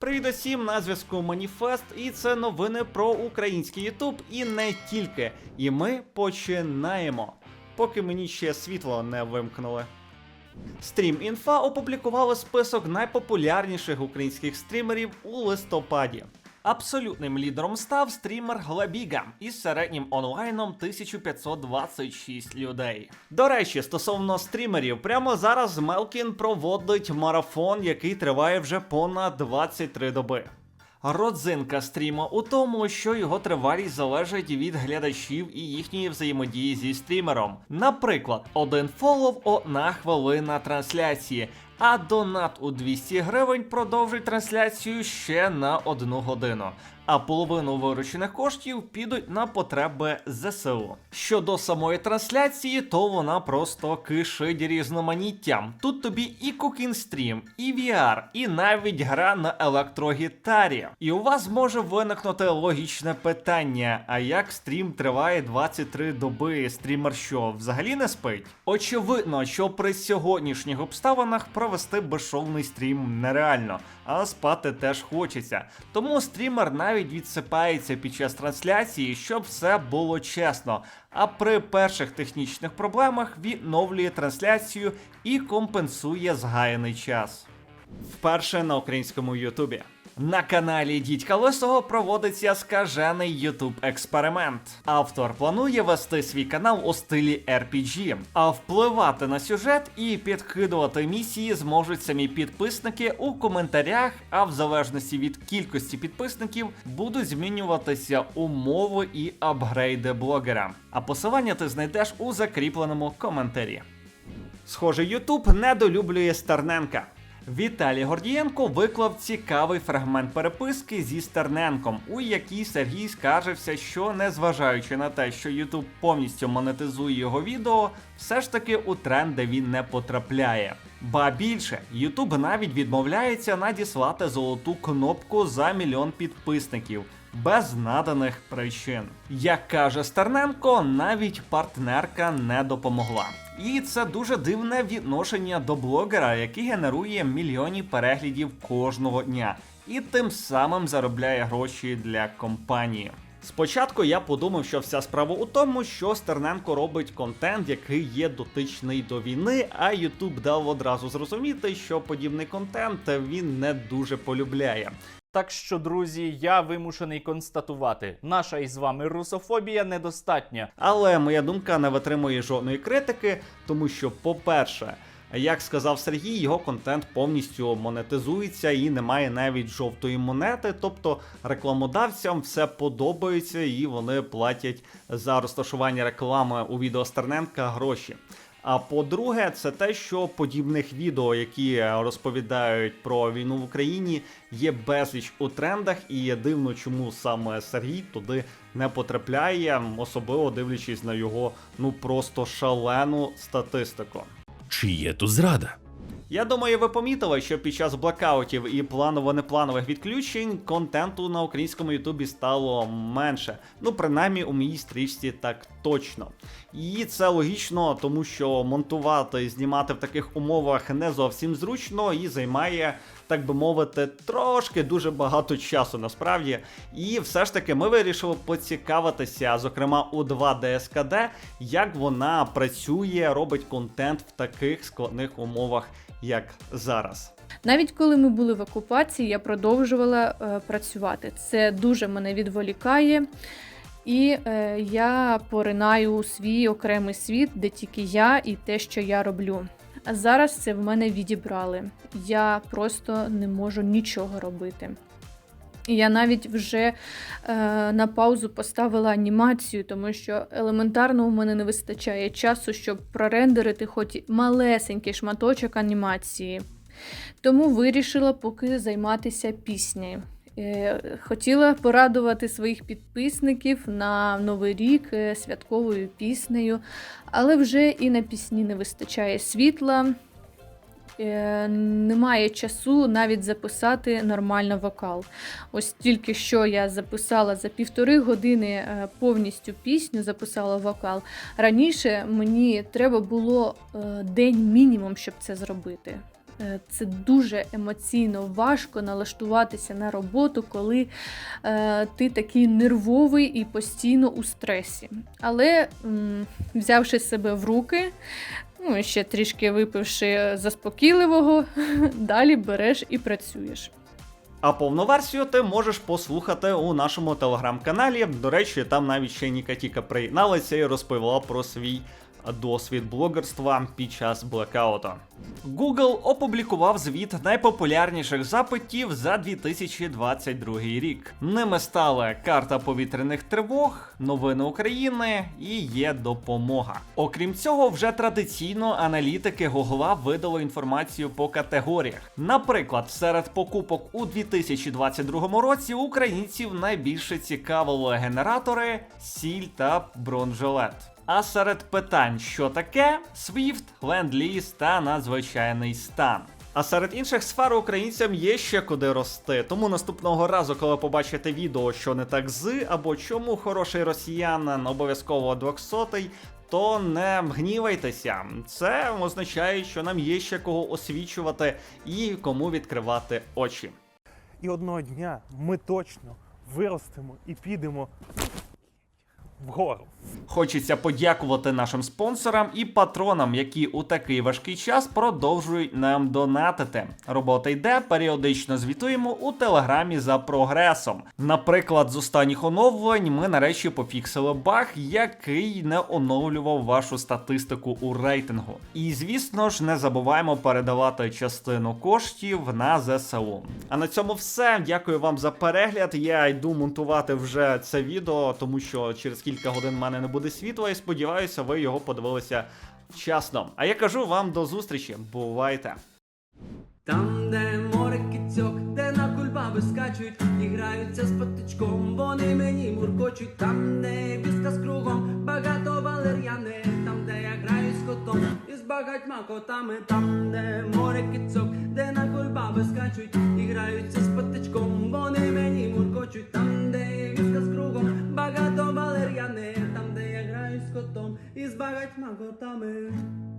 Привіт усім, на зв'язку Маніфест, і це новини про український Ютуб і не тільки. І ми починаємо. Поки мені ще світло не вимкнули. Стрім Інфа опублікували список найпопулярніших українських стрімерів у листопаді. Абсолютним лідером став стрімер Глебіга із середнім онлайном 1526 людей. До речі, стосовно стрімерів, прямо зараз Мелкін проводить марафон, який триває вже понад 23 доби. Родзинка стріму у тому, що його тривалість залежить від глядачів і їхньої взаємодії зі стрімером. Наприклад, один фолов одна хвилина трансляції, а донат у 200 гривень продовжить трансляцію ще на одну годину. А половину виручених коштів підуть на потреби ЗСУ. Щодо самої трансляції, то вона просто кишить різноманіттям. Тут тобі і кукінстрім, і VR, і навіть гра на електрогітарі. І у вас може виникнути логічне питання: а як стрім триває 23 доби? Стрімер що взагалі не спить? Очевидно, що при сьогоднішніх обставинах провести безшовний стрім нереально, а спати теж хочеться. Тому стрімер навіть відсипається під час трансляції, щоб все було чесно. А при перших технічних проблемах відновлює трансляцію і компенсує згаяний час. Вперше на українському Ютубі. На каналі Дідька Лисого проводиться скажений Ютуб експеримент. Автор планує вести свій канал у стилі RPG, а впливати на сюжет і підкидувати місії зможуть самі підписники у коментарях, а в залежності від кількості підписників будуть змінюватися умови і апгрейди блогера. А посилання ти знайдеш у закріпленому коментарі. Схоже, Ютуб недолюблює Стерненка. Віталій Гордієнко виклав цікавий фрагмент переписки зі Стерненком, у якій Сергій скаржився, що незважаючи на те, що Ютуб повністю монетизує його відео, все ж таки у тренди він не потрапляє. Ба більше, Ютуб навіть відмовляється надіслати золоту кнопку за мільйон підписників. Без наданих причин. Як каже Стерненко, навіть партнерка не допомогла. І це дуже дивне відношення до блогера, який генерує мільйонні переглядів кожного дня, і тим самим заробляє гроші для компанії. Спочатку я подумав, що вся справа у тому, що Стерненко робить контент, який є дотичний до війни, а Ютуб дав одразу зрозуміти, що подібний контент він не дуже полюбляє. Так що, друзі, я вимушений констатувати, наша із вами русофобія недостатня. Але моя думка не витримує жодної критики, тому що, по-перше, як сказав Сергій, його контент повністю монетизується і немає навіть жовтої монети. Тобто рекламодавцям все подобається і вони платять за розташування реклами у відео Стерненка гроші. А по-друге, це те, що подібних відео, які розповідають про війну в Україні, є безліч у трендах, і є дивно, чому саме Сергій туди не потрапляє, особливо дивлячись на його ну просто шалену статистику. Чи є тут зрада? Я думаю, ви помітили, що під час блокаутів і планово-непланових відключень контенту на українському Ютубі стало менше. Ну, принаймні у моїй стрічці так точно. І це логічно, тому що монтувати і знімати в таких умовах не зовсім зручно і займає, так би мовити, трошки дуже багато часу насправді. І все ж таки ми вирішили поцікавитися, зокрема у 2DSKD, як вона працює, робить контент в таких складних умовах, як зараз. Навіть коли ми були в окупації, я продовжувала е, працювати. Це дуже мене відволікає. І е, я поринаю у свій окремий світ, де тільки я і те, що я роблю. А зараз це в мене відібрали. Я просто не можу нічого робити. Я навіть вже е, на паузу поставила анімацію, тому що елементарно у мене не вистачає часу, щоб прорендерити хоч малесенький шматочок анімації. Тому вирішила поки займатися піснею. Е, Хотіла порадувати своїх підписників на Новий рік е, святковою піснею, але вже і на пісні не вистачає світла. Е, Немає часу навіть записати нормально вокал. Ось тільки що я записала за півтори години повністю пісню, записала вокал. Раніше мені треба було день мінімум, щоб це зробити. Е, Це дуже емоційно важко налаштуватися на роботу, коли е, ти такий нервовий і постійно у стресі. Але взявши себе в руки, ну і ще трішки випивши заспокійливого, далі береш і працюєш. А повну версію ти можеш послухати у нашому телеграм-каналі. До речі, там навіть ще Нікатіка приєдналася і розповіла про свій досвід блогерства під час блекауту. Google опублікував звіт найпопулярніших запитів за 2022 рік. Ними стали карта повітряних тривог, новини України і є допомога. Окрім цього, вже традиційно аналітики Гугла видали інформацію по категоріях. Наприклад, серед покупок у 2022 році українців найбільше цікавили генератори, сіль та бронежилет. А серед питань, що таке Swift, Ленд-Ліз та надзвичайний стан. А серед інших сфер українцям є ще куди рости. Тому наступного разу, коли побачите відео, що не так з, або чому хороший росіянин обов'язково 200 то не гнівайтеся. Це означає, що нам є ще кого освічувати і кому відкривати очі. І одного дня ми точно виростемо і підемо вгору. Хочеться подякувати нашим спонсорам і патронам, які у такий важкий час продовжують нам донатити. Робота йде, періодично звітуємо у телеграмі за прогресом. Наприклад, з останніх оновлень ми нарешті пофіксили баг, який не оновлював вашу статистику у рейтингу. І звісно ж, не забуваємо передавати частину коштів на ЗСУ. А на цьому все. Дякую вам за перегляд. Я йду монтувати вже це відео, тому що через кілька годин в мене не буде світла, і сподіваюся, ви його подивилися вчасно. А я кажу вам до зустрічі. Бувайте! Там, де море кицьок, де на кульбаби скачуть і граються з патичком, вони мені муркочуть, там, де віска з кругом, багато валер'яни, там, де я граю з котом і з багатьма котами, там, де море кицьок, де на кульбаби скачуть і граються з патичком, вони мені муркочуть, там, кругом, багато валер'яни, там,